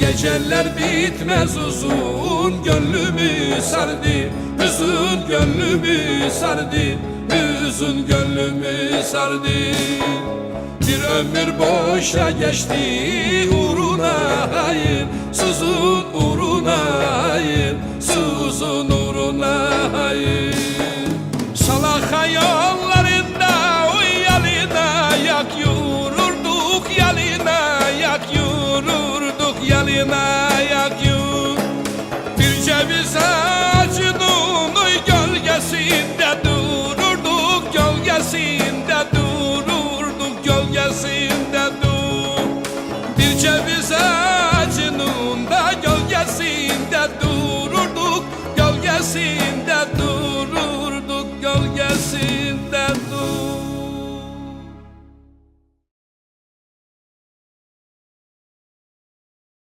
Geceler bitmez uzun Gönlümü sardı. Hüzün gönlümü sardı Hüzün gönlümü sardı. Bir ömür boşa geçti Uğruna hayır. Suzun uğruna hayır Suzun uğruna hayır Eline yak yut Bir ceviz ağacının gölgesinde dururduk Gölgesinde dururduk Gölgesinde dur. Bir ceviz ağacının da gölgesinde dururduk Gölgesinde dur.